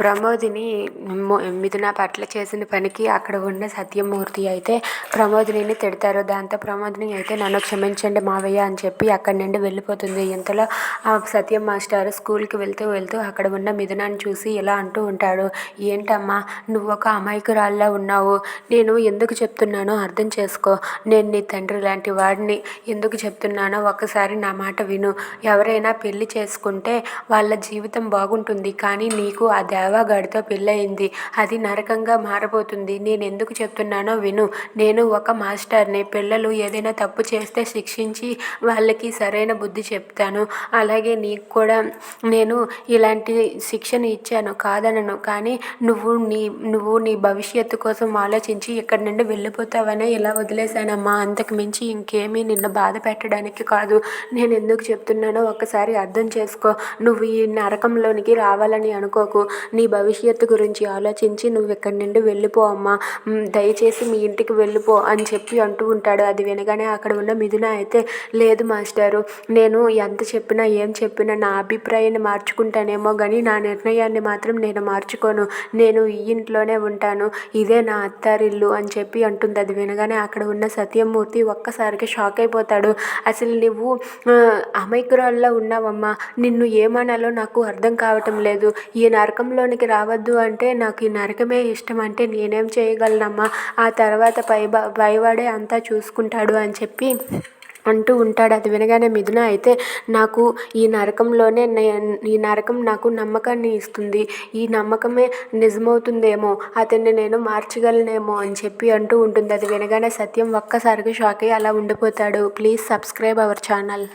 ప్రమోదిని మిథున పట్ల చేసిన పనికి అక్కడ ఉన్న సత్యమూర్తి అయితే ప్రమోదినిని తిడతారు. దాంతో ప్రమోదిని అయితే నన్ను క్షమించండి మావయ్య అని చెప్పి అక్కడి నుండి వెళ్ళిపోతుంది. ఇంతలో ఆ సత్యం మాస్టర్ స్కూల్కి వెళ్తూ వెళ్తూ అక్కడ ఉన్న మిథునాన్ని చూసి ఇలా అంటూ ఉంటాడు. ఏంటమ్మా నువ్వు ఒక అమాయకురాల్లా ఉన్నావు. నేను ఎందుకు చెప్తున్నానో అర్థం చేసుకో. నేను నీ తండ్రి లాంటి వాడిని ఎందుకు చెప్తున్నానో ఒకసారి నా మాట విను. ఎవరైనా పెళ్ళి చేసుకుంటే వాళ్ళ జీవితం బాగుంటుంది. కానీ నీకు అది దేవగాడితో పెళ్ళయింది. అది నరకంగా మారబోతుంది. నేను ఎందుకు చెప్తున్నానో విను. నేను ఒక మాస్టర్ని. పిల్లలు ఏదైనా తప్పు చేస్తే శిక్షించి వాళ్ళకి సరైన బుద్ధి చెప్తాను. అలాగే నీకు కూడా నేను ఇలాంటి శిక్షణ ఇచ్చాను. కాదనను. కానీ నువ్వు నీ నువ్వు నీ భవిష్యత్తు కోసం ఆలోచించి ఇక్కడ నుండి వెళ్ళిపోతావనే ఇలా వదిలేశానమ్మా. అంతకు మించి ఇంకేమీ నిన్ను బాధ పెట్టడానికి కాదు. నేను ఎందుకు చెప్తున్నానో ఒకసారి అర్థం చేసుకో. నువ్వు ఈ నరకంలోనికి రావాలని అనుకోకు. నీ భవిష్యత్తు గురించి ఆలోచించి నువ్వు ఇక్కడి నుండి వెళ్ళిపో అమ్మా. దయచేసి మీ ఇంటికి వెళ్ళిపో అని చెప్పి అంటూ ఉంటాడు. అది వినగానే అక్కడ ఉన్న మిథున అయితే లేదు మాస్టారు నేను ఎంత చెప్పినా ఏం చెప్పినా నా అభిప్రాయాన్ని మార్చుకుంటానేమో కానీ నా నిర్ణయాన్ని మాత్రం నేను మార్చుకోను. నేను ఈ ఇంట్లోనే ఉంటాను. ఇదే నా అత్తారిల్లు అని చెప్పి అంటుంది. అది వినగానే అక్కడ ఉన్న సత్యమూర్తి ఒక్కసారికి షాక్ అయిపోతాడు. అసలు నువ్వు అమైకురాల్లో ఉన్నావమ్మా. నిన్ను ఏమనాలో నాకు అర్థం కావటం లేదు. ఈ నరకంలో నరకంలోనికి రావద్దు అంటే నాకు ఈ నరకమే ఇష్టం అంటే నేనేం చేయగలనమ్మా? ఆ తర్వాత పై పైవాడే అంతా చూసుకుంటాడు అని చెప్పి అంటూ ఉంటాడు. అది వినగానే మిథున అయితే నాకు ఈ నరకంలోనే ఈ నరకం నాకు నమ్మకాన్ని ఇస్తుంది. ఈ నమ్మకమే నిజమవుతుందేమో? అతన్ని నేను మార్చగలనేమో అని చెప్పి అంటూ ఉంటుంది. అది వినగానే సత్యం ఒక్కసారిగా షాక్ అయ్యి అలా ఉండిపోతాడు. Please subscribe our channel.